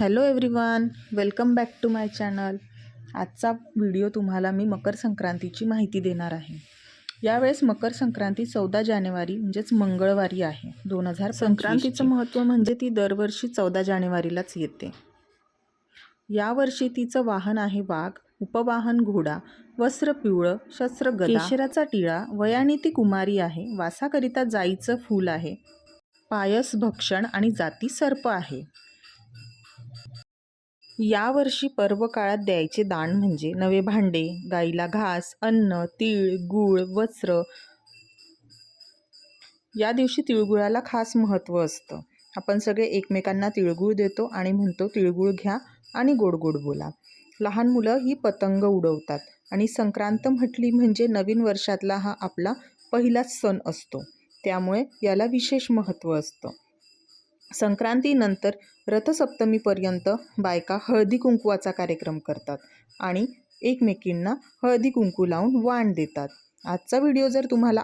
Hello everyone welcome back to my channel. आजचा video तुम्हाला मी मकर संक्रांतीची माहिती देणार आहे. यावेळेस मकर संक्रांती चौदा जानेवारी म्हणजेच मंगळवारी आहे. दोन हजार संक्रांतीचं महत्त्व म्हणजे ती दरवर्षी चौदा जानेवारीलाच येते. यावर्षी तिचं वाहन आहे वाघ उपवाहन घोडा वस्त्र पिवळं शस्त्र गदा. केशराचा टिळा वयाने ती कुमारी आहे. वासाकरिता जाईचं फूल आहे. पायस भक्षण आणि जाती सर्प आहे. यावर्षी पर्व काळात द्यायचे दान म्हणजे नवे भांडे गाईला घास अन्न तीळ गूळ वस्त्र. या दिवशी तिळगुळाला खास महत्त्व असतं. आपण सगळे एकमेकांना तिळगुळ देतो आणि म्हणतो तिळगुळ घ्या आणि गोड गोड बोला. लहान मुलं ही पतंग उडवतात आणि संक्रांत म्हटली म्हणजे नवीन वर्षातला हा आपला पहिलाच सण असतो. त्यामुळे याला विशेष महत्त्व असतं. संक्रांतीनंतर रथसप्तमीपर्यंत बायका हळदी कुंकवाचा कार्यक्रम करतात आणि एकमेकींना हळदी कुंकू लावून वाण देतात. आजचा व्हिडिओ जर तुम्हाला